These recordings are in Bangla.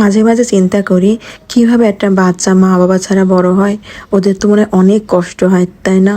মাঝে মাঝে চিন্তা করি, কীভাবে একটা বাচ্চা মা বাবা ছাড়া বড় হয়? ওদের তো মনে অনেক কষ্ট হয়, তাই না?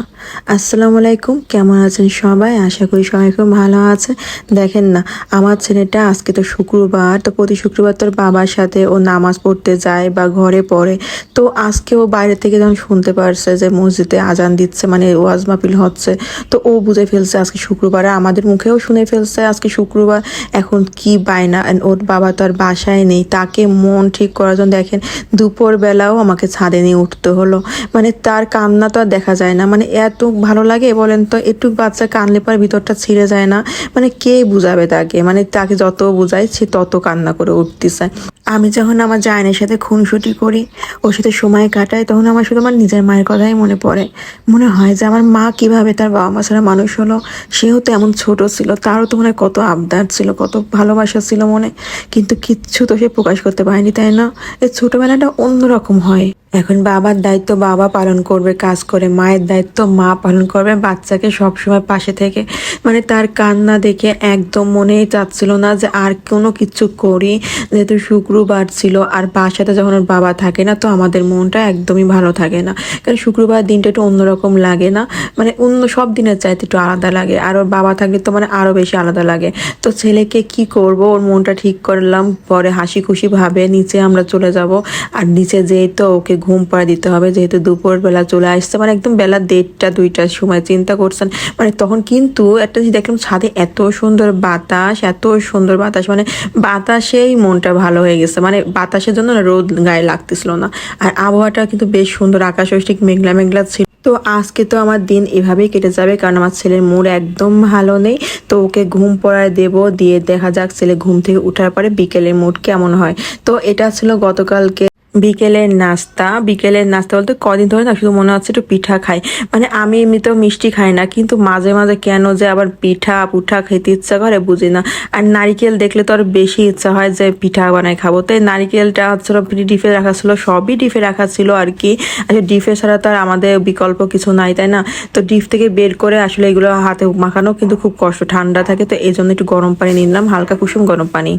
আসসালামু আলাইকুম, কেমন আছেন সবাই? আশা করি সবাই খুব ভালো আছে। দেখেন না, আমার ছেলেটা আজকে তো শুক্রবার, তো প্রতি শুক্রবার তোর বাবার সাথে ও নামাজ পড়তে যায় বা ঘরে পড়ে। তো আজকে ও বাইরে থেকে যখন শুনতে পারছে যে মসজিদে আজান দিচ্ছে মানে ওয়াজ মাহফিল হচ্ছে, তো ও বুঝে ফেলছে আজকে শুক্রবার। আমাদের মুখেও শুনে ফেলছে আজকে শুক্রবার। এখন কি বায়না? ওর বাবা তো আর বাসায় নেই, তাকে মন ঠিক করার জন্য দেখেন দুপুর বেলাও আমাকে ছাদে নিয়ে উঠতে হলো। মানে তার কান্না তো আর দেখা যায় না। মানে এত ভালো লাগে বলেন তো, একটু বাচ্চা কানলে পর ভিতরটা ছিঁড়ে যায় না। মানে কে বুঝাবে তাকে? মানে তাকে যত বুঝায়, সে তত কান্না করে উঠতেছে। আমি যখন আমার জায়নের সাথে খুনসুটি করি, ওর সাথে সময় কাটাই, তখন আমার শুধু আমার নিজের মায়ের কথাই মনে পড়ে। মনে হয় যে আমার মা কীভাবে তার বাবা মা ছাড়া মানুষ হলো। সেও তো এমন ছোট ছিল, তারও তো মনে কত আবদার ছিল, কত ভালোবাসা ছিল মনে। কিন্তু কিচ্ছু তো সে প্রকাশ করতে পারেনি, তাই না? এই ছোটবেলাটা অন্যরকম হয়। এখন বাবার দায়িত্ব বাবা পালন করবে, কাজ করে। মায়ের দায়িত্ব মা পালন করবে। বাচ্চাকে সবসময় পাশে থেকে মানে তার কান্না দেখে একদম মনেই চাচ্ছিল না যে আর কোনো কিছু করি। যেহেতু শুক্রবার ছিল, আর বাসাতে যখন ওর বাবা থাকে না, তো আমাদের মনটা একদমই ভালো থাকে না। কারণ শুক্রবার দিনটা একটু অন্যরকম লাগে না মানে অন্য সব দিনের চাইতে একটু আলাদা লাগে। আর ওর বাবা থাকলে তো মানে আরও বেশি আলাদা লাগে। তো ছেলেকে কি করব? ওর মনটা ঠিক করলাম, পরে হাসি খুশি ভাবে নিচে আমরা চলে যাব আর নিচে যেই তো ওকে ঘুম পাড়া দিতে হবে, যেহেতু দুপুর বেলা চলে আসছে মানে একদম বেলা দেড়টা, দুইটার সময়, চিন্তা করছেন। মানে তখন কিন্তু একটা জিনিস দেখলাম, ছাদে এত সুন্দর বাতাস, এত সুন্দর বাতাস মানে বাতাসেই মনটা ভালো হয়ে গেছে। মানে বাতাসের জন্য না রোদ গায়ে লাগতেছিল না। আর আবহাওয়াটা কিন্তু বেশ সুন্দর আকাশ ঠিক মেঘলা মেঘলা ছিল। তো আজকে তো আমার দিন এভাবেই কেটে যাবে, কারণ আমার ছেলের মুড একদম ভালো নেই। তো ওকে ঘুম পড়ায় দেব, দিয়ে দেখা যাক ছেলে ঘুম থেকে উঠার পরে বিকেলের মুড কেমন হয়। তো এটা ছিল গতকালকে বিকেলের নাস্তা বিকেলের নাস্তা বলতে কদিন ধরে না, শুধু মনে হচ্ছে একটু পিঠা খাই। মানে আমি এমনিতেও মিষ্টি খাই না, কিন্তু মাঝে মাঝে কেন যে আবার পিঠা পুঠা খেতে ইচ্ছা করে বুঝি না। আর নারিকেল দেখলে তো আর বেশি ইচ্ছা হয় যে পিঠা বানাই খাব। তো এই নারিকেলটা হচ্ছে ডিফে রাখা ছিল, সবই ডিফে রাখা ছিল আর কি। আসলে ডিফে ছাড়া তো আর আমাদের বিকল্প কিছু নাই, তাই না? তো ডিপ থেকে বের করে আসলে এগুলো হাতে মাখানো কিন্তু খুব কষ্ট, ঠান্ডা থাকে, তো এই জন্য একটু গরম পানি নিলাম, হালকা কুসুম গরম পানি।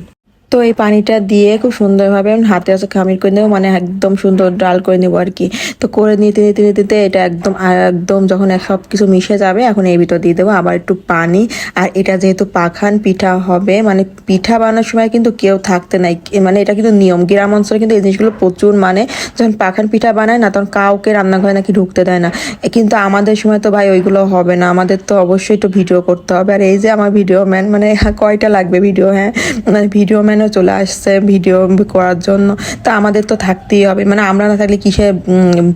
তো এই পানিটা দিয়ে খুব সুন্দরভাবে হাতে আছে খামির করে নেব মানে একদম সুন্দর ডাল করে নেব আর কি। তো করে নিতে নিতে নিতে নিতে এটা একদম একদম যখন সব কিছু মিশে যাবে, এখন এই ভিতর দিয়ে দেবো আবার একটু পানি। আর এটা যেহেতু পাখান, পিঠা হবে মানে পিঠা বানানোর সময় কিন্তু কেউ থাকতে নাই। মানে এটা কিন্তু নিয়ম। গ্রাম অঞ্চলে কিন্তু এই জিনিসগুলো প্রচুর মানে যখন পাখান, পিঠা বানায় না, তখন কাউকে রান্নাঘরে নাকি ঢুকতে দেয় না। কিন্তু আমাদের সময় তো ভাই ওইগুলো হবে না। আমাদের তো অবশ্যই একটু ভিডিও করতে হবে। আর এই যে আমার ভিডিও ম্যান মানে কয়টা লাগবে ভিডিও হ্যাঁ? মানে ভিডিও ম্যানও চলে আসছে ভিডিও করার জন্য। তা আমাদের তো থাকতেই হবে। মানে আমরা না থাকলে কিসের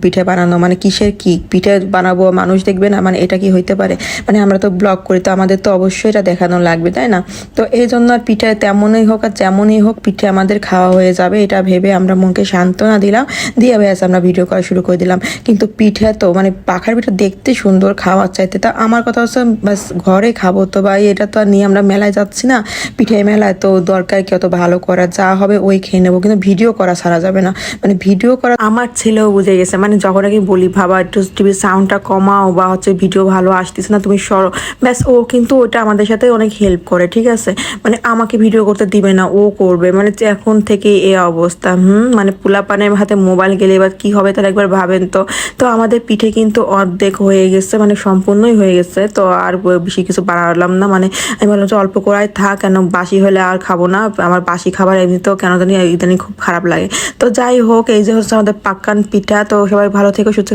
পিঠে বানানো? মানে কিসের কি? পিঠে বানাবো, মানুষ দেখবে না? মানে এটা কি হইতে পারে? মানে আমরা তো ব্লগ করি, তো আমাদের তো অবশ্যই এটা দেখানো লাগবে, তাই না? তো এই জন্য আর পিঠে তেমনই হোক আর যেমনই হোক, পিঠে আমাদের খাওয়া হয়ে যাবে। এটা ভেবে আমরা মনকে সান্ত্বনা দিলাম। দিয়ে ব্যাস, আমরা ভিডিও করা শুরু করে দিলাম। কিন্তু পিঠে তো মানে পাখার পিঠে দেখতে সুন্দর খাওয়ার চাইতে। তা আমার কথা হচ্ছে, ব্যাস, ঘরে খাব তো ভাই, এটা তো আর নিয়ে আমরা মেলায় যাচ্ছি না। পিঠে মেলায় তো দরকার কি? অত ভালো করা, যা হবে ওই খেয়ে নেব। কিন্তু ভিডিও করা সারা যাবে না। মানে ভিডিও করা আমার ছেলেও বুঝে গেছে। মানে যখন আগে বলি ভাবা একটু টিভির সাউন্ডটা কমাও বা হচ্ছে ভিডিও ভালো আসতেছে না, তুমি সরো। ব্যাস, ও কিন্তু ওটা আমাদের সাথে অনেক হেল্প করে, ঠিক আছে? মানে আমাকে ভিডিও করতে দিবে না, ও করবে। মানে এখন থেকে এ অবস্থা। হুম মানে পোলা পানের হাতে মোবাইল গেলে এবার কি হবে তাহলে একবার ভাবেন তো। তো আমাদের পিঠে কিন্তু অর্ধেক হয়ে গেছে মানে সম্পূর্ণই হয়ে গেছে। তো আর বেশি কিছু বাড়ালাম না। মানে আমি বললাম যে অল্প করাই থাক, কেন বাসি হলে আর খাব না। আমার বাসি খাবার এমনিতেও কেন জানি, ইদানিং খুব খারাপ লাগে। তো যাই হোক, এই যে হচ্ছে আমাদের পাক্কান পিঠা, তো সবাই ভালো থেকে, সুস্থ